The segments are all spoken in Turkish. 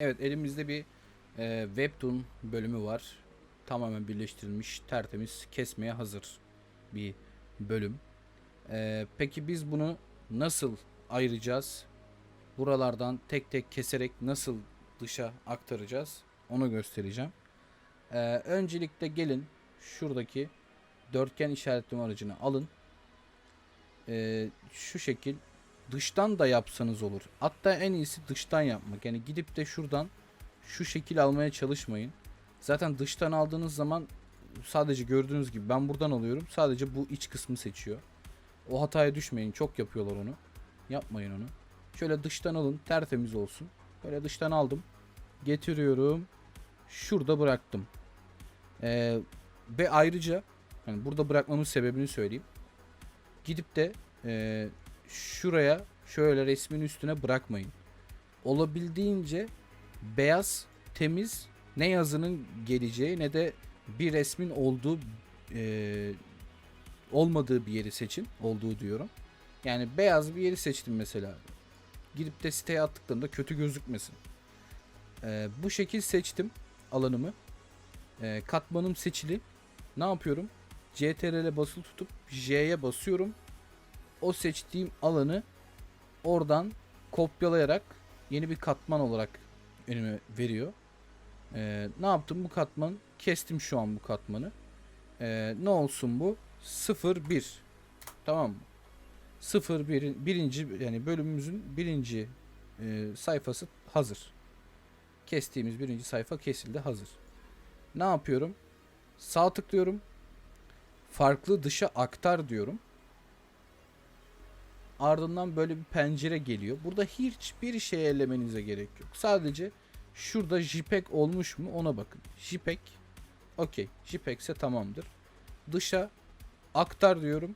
Evet elimizde bir e, Webtoon bölümü var. Tamamen birleştirilmiş, tertemiz, kesmeye hazır bir bölüm. E, peki biz bunu nasıl ayıracağız? Buralardan tek tek keserek nasıl dışa aktaracağız? Onu göstereceğim. E, öncelikle gelin şuradaki dörtgen işaretleme aracını alın. E, şu şekil dıştan da yapsanız olur. Hatta en iyisi dıştan yapmak. Yani gidip de şuradan şu şekil almaya çalışmayın. Zaten dıştan aldığınız zaman sadece gördüğünüz gibi ben buradan alıyorum. Sadece bu iç kısmı seçiyor. O hataya düşmeyin. Çok yapıyorlar onu. Yapmayın onu. Şöyle dıştan alın. Tertemiz olsun. Böyle dıştan aldım. Getiriyorum. Şurada bıraktım. Ee, ve ayrıca hani burada bırakmamın sebebini söyleyeyim. Gidip de ee, şuraya şöyle resmin üstüne bırakmayın. Olabildiğince beyaz, temiz ne yazının geleceği ne de bir resmin olduğu e, olmadığı bir yeri seçin. Olduğu diyorum. Yani beyaz bir yeri seçtim mesela. Gidip de siteye attıklarında kötü gözükmesin. E, bu şekil seçtim alanımı. E, katmanım seçili. Ne yapıyorum? CTRL'e basılı tutup J'ye basıyorum o seçtiğim alanı oradan kopyalayarak yeni bir katman olarak önüme veriyor. Ee, ne yaptım bu katman? Kestim şu an bu katmanı. Ee, ne olsun bu? 01 Tamam mı? 01 birinci yani bölümümüzün birinci e, sayfası hazır. Kestiğimiz birinci sayfa kesildi hazır. Ne yapıyorum? Sağ tıklıyorum. Farklı dışa aktar diyorum. Ardından böyle bir pencere geliyor. Burada hiçbir şey ellemenize gerek yok. Sadece şurada JPEG olmuş mu ona bakın. JPEG okey. JPEG ise tamamdır. Dışa aktar diyorum.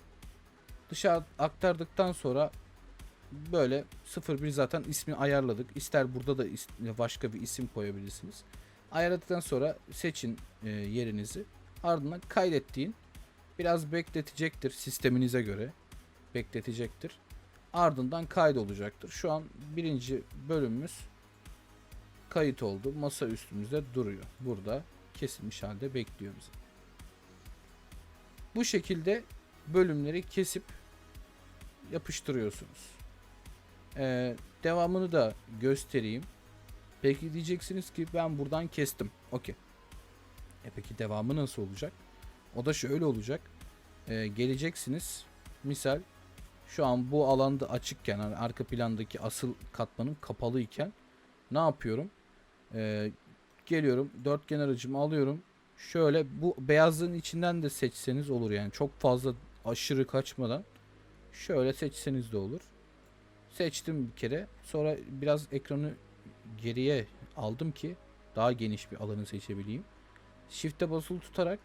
Dışa aktardıktan sonra böyle 01 zaten ismi ayarladık. İster burada da başka bir isim koyabilirsiniz. Ayarladıktan sonra seçin e, yerinizi. Ardından kaydettiğin biraz bekletecektir sisteminize göre. Bekletecektir. Ardından kaydolacaktır. Şu an birinci bölümümüz kayıt oldu. Masa üstümüzde duruyor. Burada kesilmiş halde bekliyor bizi. Bu şekilde bölümleri kesip yapıştırıyorsunuz. Ee, devamını da göstereyim. Peki diyeceksiniz ki ben buradan kestim. Okey. E peki devamı nasıl olacak? O da şöyle olacak. Ee, geleceksiniz. Misal şu an bu alanda açıkken hani arka plandaki asıl katmanım kapalı iken ne yapıyorum? Ee, geliyorum dörtgen aracımı alıyorum. Şöyle bu beyazlığın içinden de seçseniz olur yani çok fazla aşırı kaçmadan şöyle seçseniz de olur. Seçtim bir kere. Sonra biraz ekranı geriye aldım ki daha geniş bir alanı seçebileyim. Shift'e basılı tutarak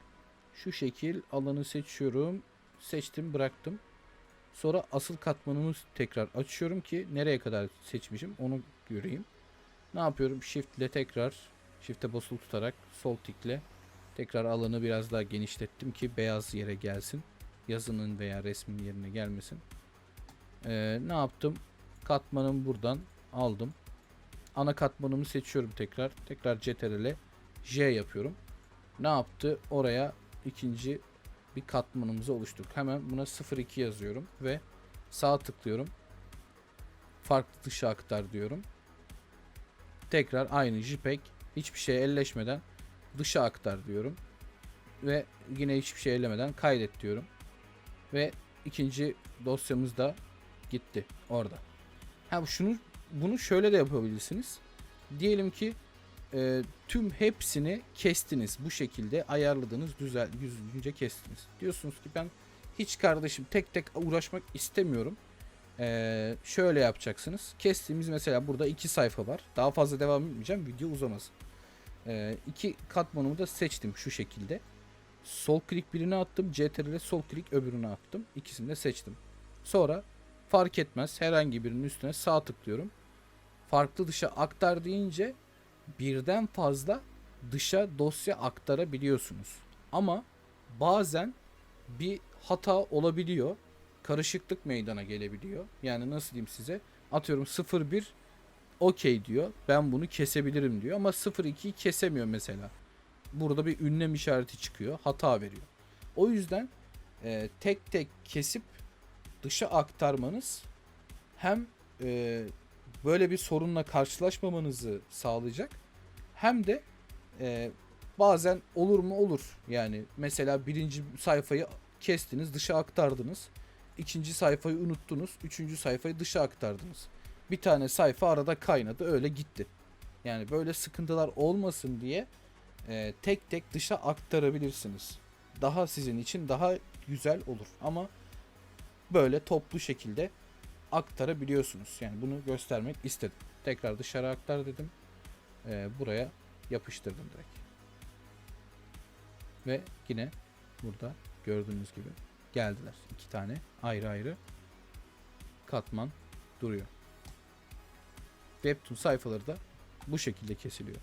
şu şekil alanı seçiyorum. Seçtim, bıraktım. Sonra asıl katmanımı tekrar açıyorum ki nereye kadar seçmişim onu göreyim. Ne yapıyorum? Shift ile tekrar Shift'e basılı tutarak sol tikle tekrar alanı biraz daha genişlettim ki beyaz yere gelsin. Yazının veya resmin yerine gelmesin. Ee, ne yaptım? Katmanımı buradan aldım. Ana katmanımı seçiyorum tekrar. Tekrar CTRL'e J yapıyorum. Ne yaptı? Oraya ikinci bir katmanımızı oluşturduk. Hemen buna 02 yazıyorum ve sağ tıklıyorum. Farklı dışa aktar diyorum. Tekrar aynı JPEG hiçbir şey elleşmeden dışa aktar diyorum. Ve yine hiçbir şey ellemeden kaydet diyorum. Ve ikinci dosyamız da gitti orada. Ha şunu bunu şöyle de yapabilirsiniz. Diyelim ki e, tüm hepsini kestiniz. Bu şekilde ayarladınız, düzel, düzgünce kestiniz. Diyorsunuz ki ben hiç kardeşim tek tek uğraşmak istemiyorum. E, şöyle yapacaksınız. Kestiğimiz mesela burada iki sayfa var. Daha fazla devam etmeyeceğim. Video uzamasın. E, iki katmanımı da seçtim şu şekilde. Sol klik birini attım. CTRL sol klik öbürünü attım. İkisini de seçtim. Sonra fark etmez herhangi birinin üstüne sağ tıklıyorum. Farklı dışa aktar deyince birden fazla dışa dosya aktarabiliyorsunuz. Ama bazen bir hata olabiliyor. Karışıklık meydana gelebiliyor. Yani nasıl diyeyim size? Atıyorum 01 okey diyor. Ben bunu kesebilirim diyor ama 0.2'yi kesemiyor mesela. Burada bir ünlem işareti çıkıyor. Hata veriyor. O yüzden e, tek tek kesip dışa aktarmanız hem e, böyle bir sorunla karşılaşmamanızı sağlayacak hem de e, bazen olur mu olur. Yani mesela birinci sayfayı kestiniz dışa aktardınız. ikinci sayfayı unuttunuz. Üçüncü sayfayı dışa aktardınız. Bir tane sayfa arada kaynadı öyle gitti. Yani böyle sıkıntılar olmasın diye e, tek tek dışa aktarabilirsiniz. Daha sizin için daha güzel olur. Ama böyle toplu şekilde aktarabiliyorsunuz. Yani bunu göstermek istedim. Tekrar dışarı aktar dedim. E, buraya yapıştırdım direkt. Ve yine burada gördüğünüz gibi geldiler. iki tane ayrı ayrı katman duruyor. Webtoon sayfaları da bu şekilde kesiliyor.